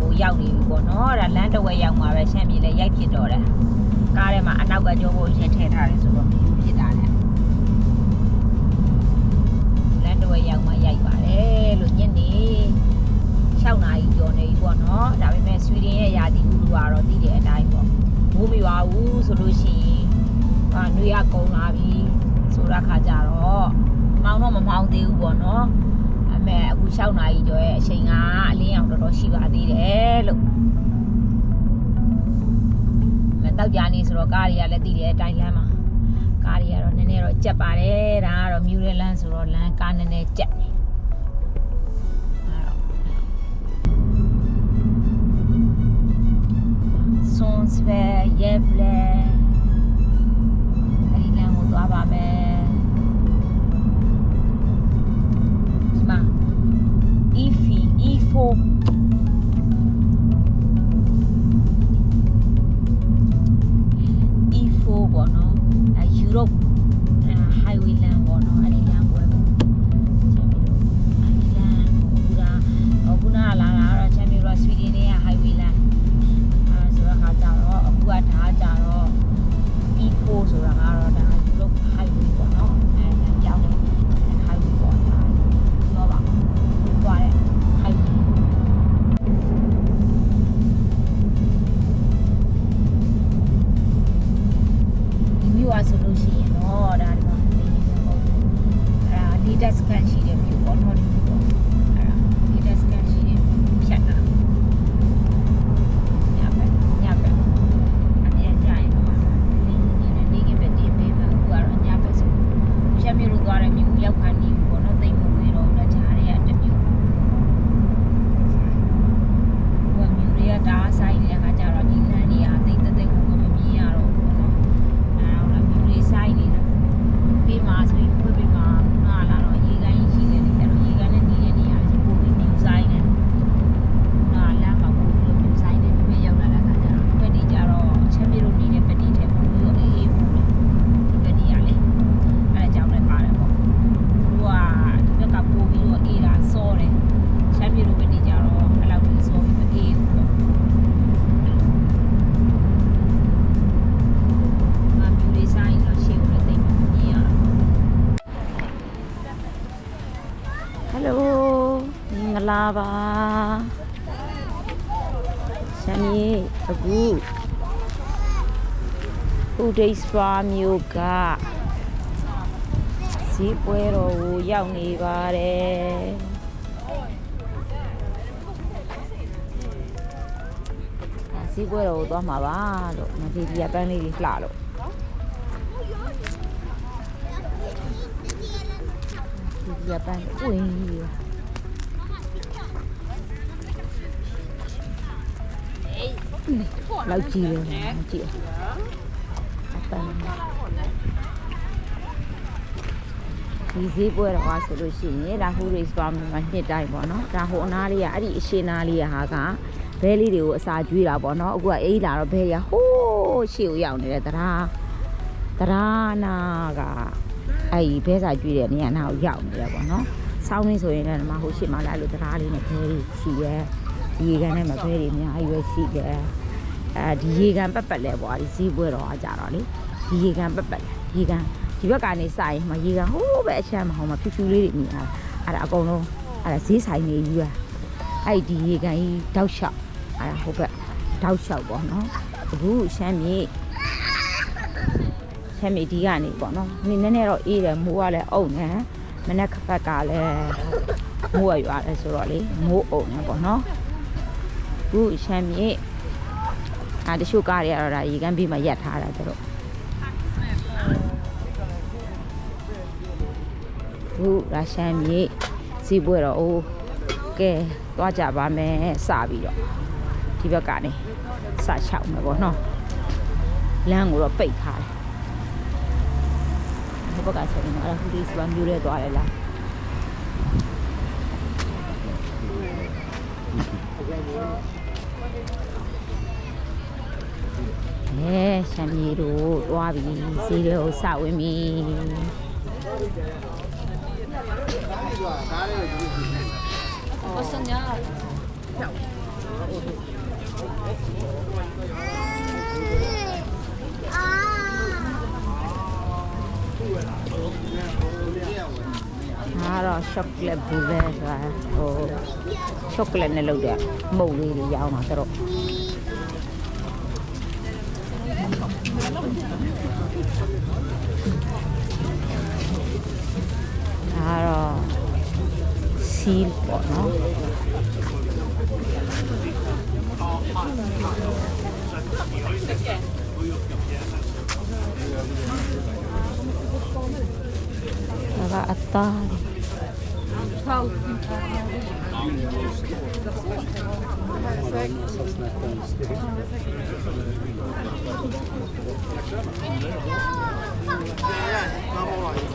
တစ်ဝက်ကိုရောက်နေပြီပေါ့နော်ဒါလမ်းတစ်ဝက်ရောက်မှာပဲရှမ်းပြည်လည်းရိုက်ဖြစ်တော့တယ်ကားထဲမှာအနောက်ကကြောဖို့ရင်ထည့်ထားတယ်ဆိုတော့ဖြစ်တာနဲ့လမ်းတစ်ဝက်ရောက်မှရိုက်ပါတယ်လို့ညနေ6နာရီကျော်နေပြီပေါ့နော်ဒါပေမဲ့ဆွီဒင်ရဲ့ယာတီဥလူကတော့တည်တဲ့အတိုင်းပေါ့မိုးမရွာဘူးဆိုလို့ရှိရင်ဟာနှွေရကုန်လာပြီဆိုတော့ခါကြတော့မောင်းတော့မမောင်းသေးဘူးပေါ့နော်အ မေအခု6နာရီကျော်ရဲ့အချိန်ကအလင်းအောင်တော်တော်ရှိပါသေးတယ်လို့မတောက်ကြနေဆိုတော့ကားတွေကလည်းတည်တဲ့အတိုင်းလမ်းမှာကားတွေကတော့နည်းနည်းတော့ကြက်ပါတယ်ဒါကတော့မြူရဲလမ်းဆိုတော့လမ်းကားနည်းနည်းကြက်နေအဲ့တော့ Sonsver, Gävle အဲ့ဒီလမ်းကိုသွားပါမယ် beautiful. E4 Europe uh, highway land ဥဒိစပါမျိုးကဈေးပွဲတော်ကိုရောက်နေပါတယ်အာဈေးပွဲတော်ကိုသွားမှာပါလို့မဒီဒီကပန်းလေးတွေလှလို့ဒီဒီကပန်းဝင်းကြီး လောက်ကြီးတယ်မကြည့် အပန်းဒီဈေးပွဲတော့ဟာဆိုလို့ရှိရင်ဒါဟိုရိတ်သွားမှာနှစ်တိုင်းပေါ့နော်ဒါဟိုအနားလေးကအဲ့ဒီအရှင်နာလေးကဟာကဘဲလေးတွေကိုအစာကျွေးတာပေါ့နော်အခုကအေးလာတော့ဘဲရဟိုးရှေ့ကိုရောက်နေတဲ့တရားတရားနာကအဲ့ဒီဘဲစာကျွေးတဲ့နေရာနာကိုရောက်နေတယ်ပေါ့နော်ဆောင်းရင်းဆိုရင်လည်းဒီမှာဟိုရှေ့မှာလည်းအဲ့လိုတရားလေးနဲ့ဘဲလေးရှိရဲဒီရေကန်ထဲမှာဘဲတွေအများကြီးပဲရှိတယ်အဲဒီရေကန်ပက်ပက်လဲပေါ့ဒီဈေးပွဲတော့အကြတော့လေ ဒီရေကန်ပက်ပက်လဲရေကန်ဒီဘက်ကနေစရင်မှရေကန်ဟိုးပဲအချမ်းမဟောမှာဖြူဖြူလေးတွေမြင်ရတာအဲ့ဒါအကုန်လုံးအဲ့ဒါဈေးဆိုင်နေယူရအဲ့ဒီရေကန်ကြီးတောက်လျှောက်အဲ့ဒါဟိုဘက်တောက်လျှောက်ပေါ့နော်အခုရှမ်းမြေရှမ်းမြေဒီကနေပေါ့နော်နည်းနည်းတော့အေးတယ်မိုးကလည်းအုံနေမနေ့ကပတ်ကလည်းမိုးရရွာတယ်ဆိုတော့လေမိုးအုံနေပေါ့နော်အခုရှမ်းမြေအာတချို့ကားတွေကတော့ဒါရေကမ်းပြီးမှရက်ထားတာသူတို့ ခုရုရှားမြေစီးပွဲတော့အိုးကဲသွားကြပါမယ်စပြီးတော့ဒီဘက်ကနေစချောက်မယ်ပေါ့နော်လမ်းကိုတော့ပိတ်ထားတယ်ဒီဘက်ကဆိုရင်အဲ့ဒါဟူဒီစပန်မျိုးရဲသွားတယ်လားအဲရှမ်းမြေတို့တွားပြီဈေးတွေကိုစဝင်ပြီ 어떠냐? À rồi chocolate bouvet rồi. Ồ. Chocolate này lâu được. Màu gì thì giàu mà tao. silpo, no? Väga atali. Mamma var ju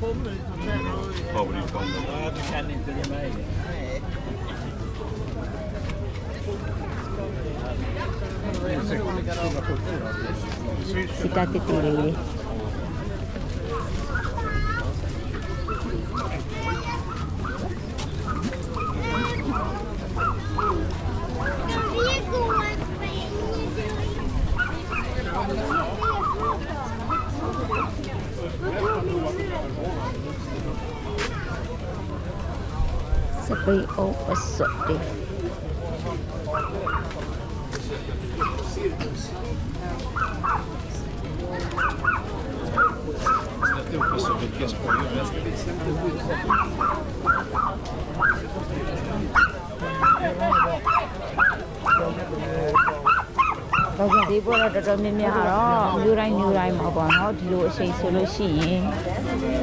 kommer ut och sen. Ja, du känner inte det mig. Nej. Sitta till. Sabi o pasok di. You. စတ်တီဟုတ်ကဲ့ဒီပေါ်တော့တော်တော်များများတော့မျိုးတိုင်းမျိုးတိုင်းမှာပေါ့နော်ဒီလိုအချိန်ဆိုလို့ရှိရင်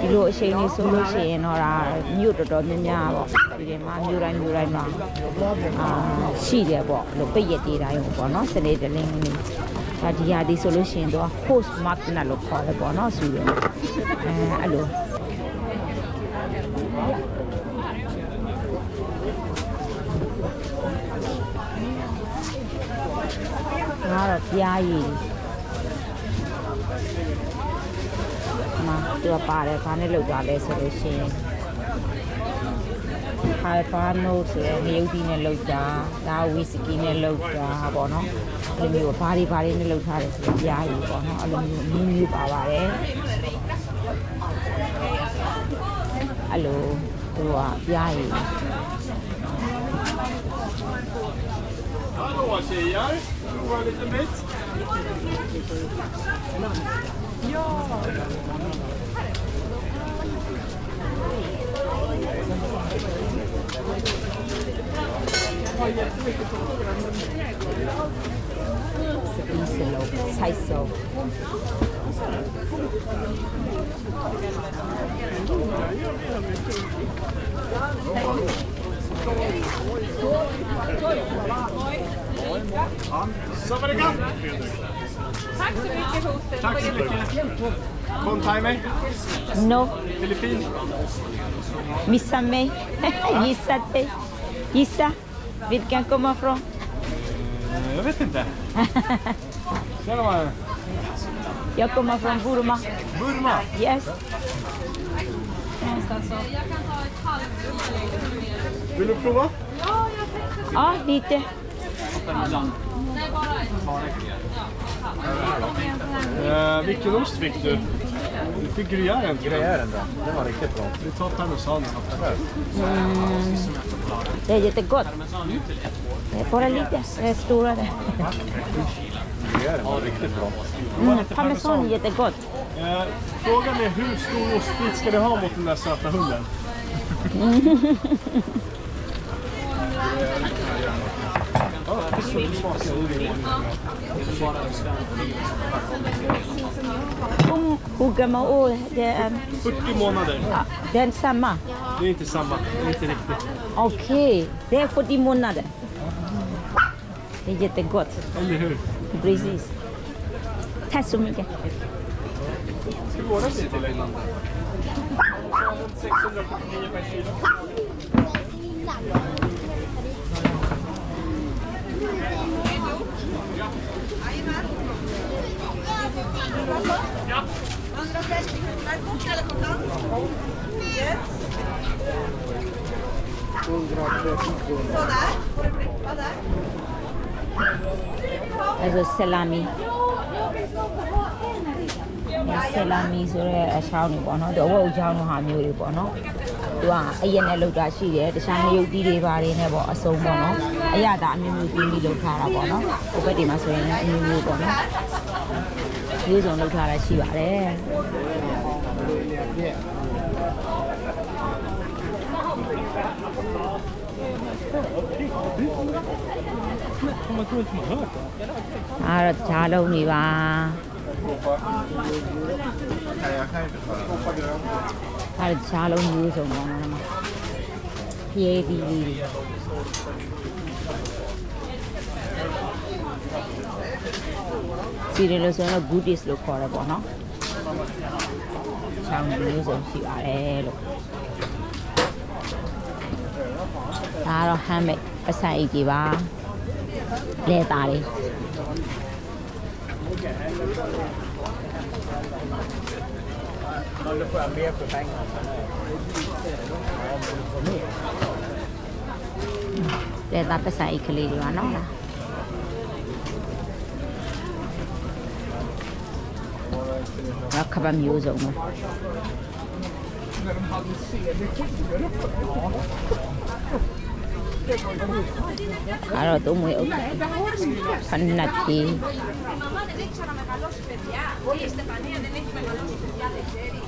ဒီလိုအချိန်လေးဆိုလို့ရှိရင်တော့ဒါမြို့တော်တော်များများပေါ့ဒီထဲမှာမျိုးတိုင်းမျိုးတိုင်းမှာအာရှိတယ်ပေါ့လို့ပိတ်ရက်တွေတိုင်းပေါ့နော်စနေတလင်းလေးဒါဒီဟာဒီဆိုလို့ရှိရင်တော့ host mark နဲ့လို့ခေါ်တယ်ပေါ့နော်ဆိုရယ်အဲအဲ့လို ငါတော့ပြားရည်မသူကပါတယ်ဘာနဲ့လောက်တာလဲဆိုလို့ရှိရင်ဟိုင်ဖာနိုဆိုတဲ့ငရုတ်သီးနဲ့လောက်တာဒါဝီစကီနဲ့လောက်တာပေါ့နော်အဲ့လိုမျိုးဘာတွေဘာတွေနဲ့လောက်ထားတယ်ဆိုတော့ကြားရည်ပေါ့နော်အဲ့လိုမျိုးမျိုးမျိုးပါပါတယ်အဲ့လိုသူကကြားရည် 인셀로 사이소 Sabarikam! Tack så mycket Hotel. Tack så mycket. Kontaj mig. No. Filippin. Missa mig. Gissa dig. Gissa. Vilken kommer från? Eh, jag vet inte. Tjena! Jag kommer från Burma. Burma? Yes. Vill du prova? Ja, jag tänkte. Ja, lite. Eh, vilken ost fick du? Du fick gruyären. Gruyären då, den var riktigt bra. Vi tar parmesan. Mm. Det är jättegott. Det är bara lite. Det är stora det. Gruyären var riktigt bra. Mm, parmesan är jättegott. Eh, frågan är hur stor ostbit ska du ha mot den där söta hunden? Um, hur gammal år? Det är, 40 månader. ja, det är samma. Det är inte samma. Det är inte riktigt. Okej, det är 40 månader. Det är jättegott. Eller hur? Precis. Tack så mycket. Ska vi ordna lite till dig? 649 per kilo. အဲဆိုဆလာမီဆလာမီဆိုရဲအချောင်းတွေပေါ့နော်တော့ဝက်အချောင်းတို့ဟာမျိုးတွေပေါ့နော် သူကအရက်နဲ့လောက်တာရှိတယ်တခြားငရုတ်တီးတွေပါတယ်နဲ့ပေါ့အစုံပေါ့နော်အရသာအမျိုးမျိုးတင်းပြီးလောက်ထားတာပေါ့နော်ဟိုဘက်ဒီမှာဆိုရင်လည်းအမျိုးမျိုးပေါ့နော်မျိုးစုံလောက်ထားတာရှိပါတယ်အားတော့ဂျားလုံးနေပါ အားတော့ဂျားလုံးမျိုးစုံပေါ့နော်ဖြေးပြီးလေးတွေစီရလို့ဆိုရင်တော့ goodies လို့ခေါ်ရပေါ့နော်ချောင်းမျိုးစုံရှိပါတယ်လို့ဒါကတော့ handmade အဆိုင်အိတ်ကြီးပါလဲသားလေး Nó lúc Để ta phải xài cái lì nó là Nó khắp âm hữu rồi mà Καλό το μου εγώ. Πανάκι. Η μαμά δεν έχει ξαναμεγαλώσει παιδιά. Η Στεφανία δεν έχει μεγαλώσει παιδιά, δεν ξέρει.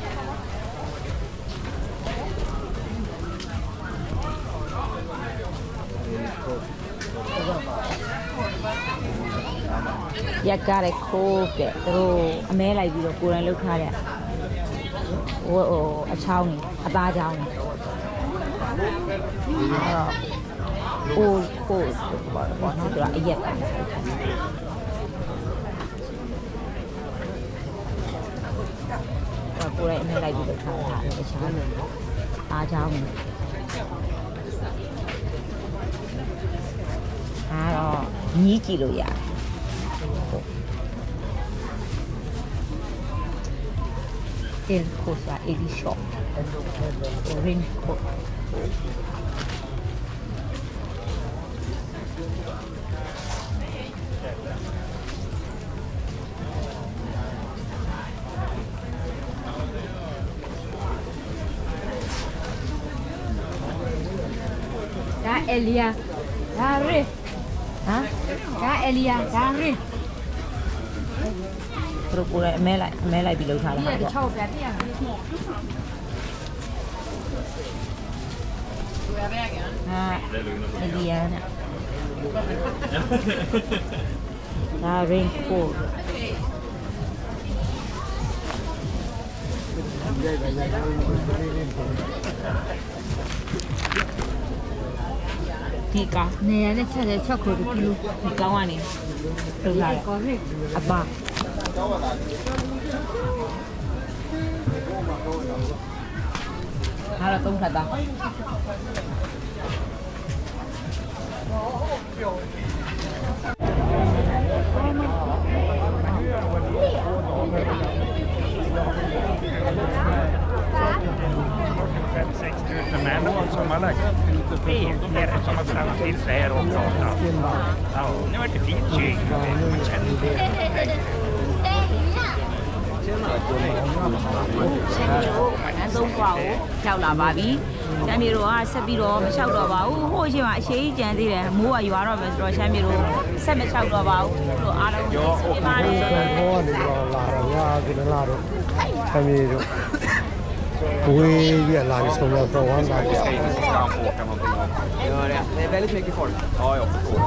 Thank you. ရက်ကားတဲ့ခိုးတဲ့သူတို့အမဲလိုက်ပြီးတော့ကိုယ်တိုင်လှုပ်ထားတဲ့ဟိုဟိုအချောင်းကြီးအသားချောင်းကြီးအဲ့တော့အိုးခိုးပေါ့ပေါ့နော်သူကအရက်ကအဲ့ကိုယ်တိုင်အမဲလိုက်ပြီးလှုပ်ထားတာအချောင်းကြီးအားချောင်းကြီး အဲ့တော့ညီးကြည့်လို့ရတယ် el cosa el shop ring coat ဒါအယ်လီယာဒါရီ ဟမ် ဒါအယ်လီယာဒါရီ သူတို့ကိုယ်လည်းအမဲလိုက်အမဲလိုက်ပြီးလှုပ်ထားတာ ဒီ ဟာ က ပေါ့ ချောက်ပြပြရမယ် ဟာအလီယန်နဲ့ဒါ ring coat ဒီကားနေရနဲ့ချက်တဲ့ချက်ကိုဒီလိုဒီကောင်းကနေလှုပ်ထားတယ်ကောရီအပဟာတော့သုံးခါသား 6 000 män som har lagt regler som har stannat till sig här och pratat. Ja, nu vart det fint tjej. Man känner ရှမ်းပြည်တို့နန်းသုံးကွာကိုဖြောက်လာပါပြီ။ရှမ်းပြည်တို့ကဆက်ပြီးတော့မလျှောက်တော့ပါဘူး။ဟိုအချိန်မှာအရှိကြီးကြံသေးတယ်။မိုးကရွာတော့မယ်ဆိုတော့ရှမ်းပြည်တို့ဆက်မလျှောက်တော့ပါဘူး။တို့အားလုံးကိုကျေးဇူးတင်ပါတယ်ဘောကနေတော့လာတော့ညာဒီလာတော့ခမီးတို့ Då är Gällaxholm från. Vi ska in i stan och åka. Gör det. Det är väldigt mycket folk. Ja, jag förstår.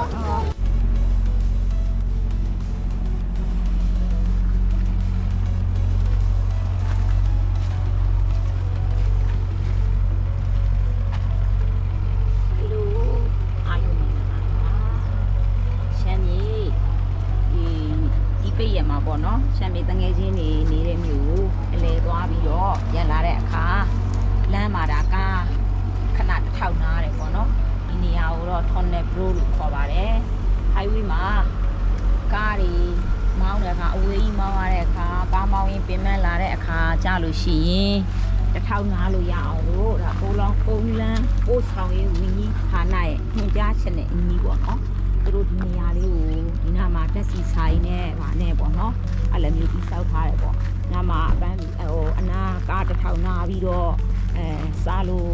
နရဲ့ညွှန်ကြားချက်နဲ့အညီပေါ့နော်သူတို့ဒီနေရာလေးကိုဒီနားမှာတက်စီဆိုင်နဲ့ဗာနဲ့ပေါ့နော်အဲ့လိုမျိုးပြီးဆောက်ထားတယ်ပေါ့နားမှာအပန်းဟိုအနာကားတစ်ထောင်နာပြီးတော့အဲစားလို့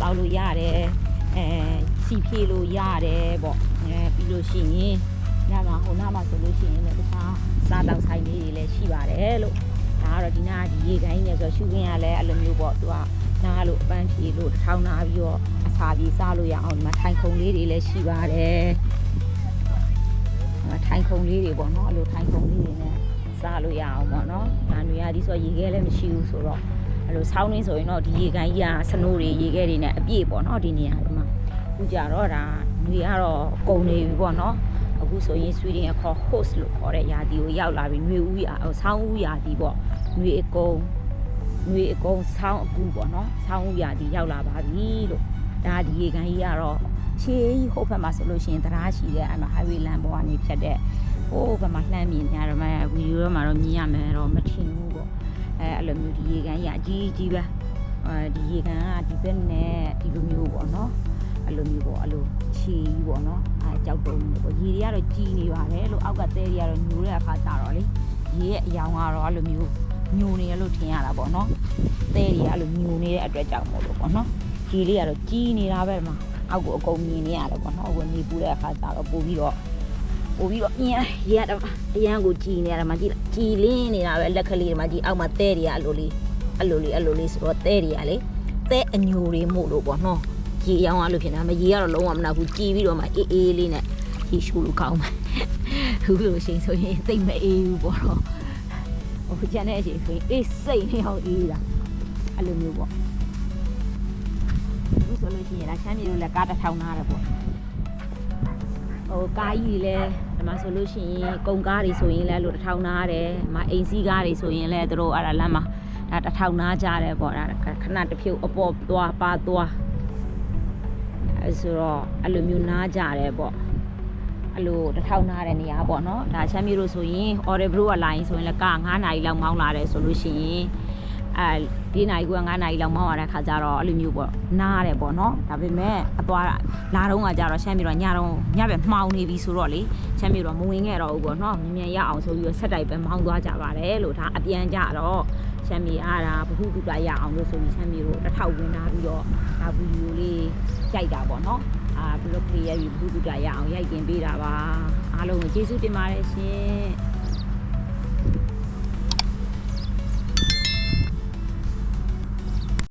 တောက်လို့ရတယ်အဲစီဖြေလို့ရတယ်ပေါ့အဲပြီးလို့ရှိရင်နားမှာဟိုနားမှာဆိုလို့ရှိရင်လည်းတခြားစားတောက်ဆိုင်လေးတွေလည်းရှိပါတယ်လို့ဒါကတော့ဒီနားဒီရေကိုင်းနေဆိုရှုခင်းရလဲအဲ့လိုမျိုးပေါ့သူကနားလို့အပန်းဖြေလို့တစ်ထောင်နာပြီးတော့ အစာပြေစားလို့ရအောင်ဒီမှာထိုင်ခုံလေးတွေလည်းရှိပါတယ်ထိုင်ခုံလေးတွေပေါ့နော်အဲ့လိုထိုင်ခုံလေးတွေနဲ့စားလို့ရအောင်ပေါ့နော်ဒါနွေရသည်ဆိုရေခဲလည်းမရှိဘူးဆိုတော့အဲ့လိုဆောင်းနေဆိုရင်တော့ဒီရေကန်ကြီးကစနိုးတွေရေခဲတွေနဲ့အပြည့်ပေါ့နော်ဒီနေရာတွေမှာအခုကြတော့ဒါနွေကတော့ကုန်နေပြီပေါ့နော်အခုဆိုရင်ဆွီဒင်အခေါ် host လို့ခေါ်တဲ့ယာတီကိုရောက်လာပြီနွေဦးရာဟိုဆောင်းဦးရာတီပေါ့နွေအကုန်နွေအကုန်ဆောင်းအကူပေါ့နော်ဆောင်းဦးရာတီရောက်လာပါပြီလို့ ဒါဒီရေကန်ကြီးကတော့ခြေကြီးဟိုဘက်မှာဆိုလို့ရှိရင်တရားရှိတဲ့အဲ့မှာ highway လမ်းပေါ်ကနေဖြတ်တဲ့ဟိုဘက်မှာလှမ်းမြင်ကြတော့မှဗီဒီယိုမှာတော့မြင်ရမယ်တော့မထင်ဘူးပေါ့အဲအဲ့လိုမျိုးဒီရေကန်ကြီးအကြီးကြီးပဲအဲဒီရေကန်ကဒီဘက်နဲ့ဒီလိုမျိုးပေါ့နော်အဲ့လိုမျိုးပေါ့အဲ့လိုခြေကြီးပေါ့နော်အဲကြောက်တုံးပေါ့ရေတွေကတော့ကြီးနေပါတယ်လို့အောက်ကသဲတွေကတော့ညိုတဲ့အခါကျတော့လေရေရဲ့အယောင်ကတော့အဲ့လိုမျိုးညိုနေရလို့ထင်ရတာပေါ့နော်သဲတွေကအဲ့လိုညိုနေတဲ့အတွက်ကြောင့်မို့လို့ပေါ့နော် ရေလေးကတော့ကြီးနေတာပဲမှာအောက်ကိုအကုန်မြင်နေရတယ်ပေါ့နော်ဝင်နေပူတဲ့အခါကျတော့ပို့ပြီးတော့ပို့ပြီးတော့အင်းရရတော့အရန်ကိုကြည်နေရတယ်မကြည့်လားကြည်လင်းနေတာပဲလက်ကလေးတွေမှာကြည်အောက်မှာတဲတွေကအဲ့လိုလေးအဲ့လိုလေးအဲ့လိုလေးဆိုတော့တဲတွေကလေတဲအညိုတွေမို့လို့ပေါ့နော်ရေရောင်းအဲ့လိုဖြစ်နေတာမရေကတော့လုံးဝမနာဘူးကြည်ပြီးတော့မှအေးအေးလေးနဲ့ရေရှူလို့ကောင်းမှာဘူးလို့ရှိရင်ဆိုရင်သိမ့်မအေးဘူးပေါ့နော်ဟိုကျန်တဲ့အချိန်ဆိုရင်အေးစိတ်နေအောင်အေးတာအဲ့လိုမျိုးပေါ့အခု ဆိုလို့ရှိရင်ဒါချမ်းမြေလို့လည်းကားတစ်ထောင်နားတယ်ပေါ့ဟိုကားကြီးတွေလည်းဒီမှာဆိုလို့ရှိရင်ကုန်ကားတွေဆိုရင်လည်းလို့တစ်ထောင်နားတယ်ဒီမှာအိမ်စီးကားတွေဆိုရင်လည်းသူတို့အဲ့ဒါလမ်းမှာဒါတစ်ထောင်နားကြတယ်ပေါ့ဒါခဏတစ်ဖြုတ်အပေါ်သွားပါသွားအဲဆိုတော့အဲ့လိုမျိုးနားကြတယ်ပေါ့အဲ့လိုတစ်ထောင်နားတဲ့နေရာပေါ့နော်ဒါချမ်းမြေလို့ဆိုရင် order bro ကလာရင်ဆိုရင်လည်းကား9နာရီလောက်မောင်းလာတယ်ဆိုလို့ရှိရင် အဲဒီနိုင်ကူက9နိုင်လောက်မောင်းရတဲ့ခါကျတော့အဲ့လိုမျိုးပေါ့နားတယ်ပေါ့နော်ဒါပေမဲ့အသွားလာတော့ကကြတော့ရှမ်းပြည်တော့ညတော့ညပဲမှောင်နေပြီဆိုတော့လေရှမ်းပြည်တော့မဝင်ခဲ့တော့ဘူးပေါ့နော်မြင်မြန်ရအောင်ဆိုပြီးတော့ဆက်တိုက်ပဲမောင်းသွားကြပါတယ်လို့ဒါအပြန်ကြတော့ရှမ်းပြည်အားဒါဘဟုတုတရအောင်လို့ဆိုပြီးရှမ်းပြည်တို့တစ်ထောက်ဝင်လာပြီးတော့ဒါဗီဒီယိုလေးရိုက်တာပေါ့နော်အာဘလော့ကလေးရပြီးဘဟုတုတရအောင်ရိုက်တင်ပေးတာပါအားလုံးကိုကျေးဇူးတင်ပါတယ်ရှင်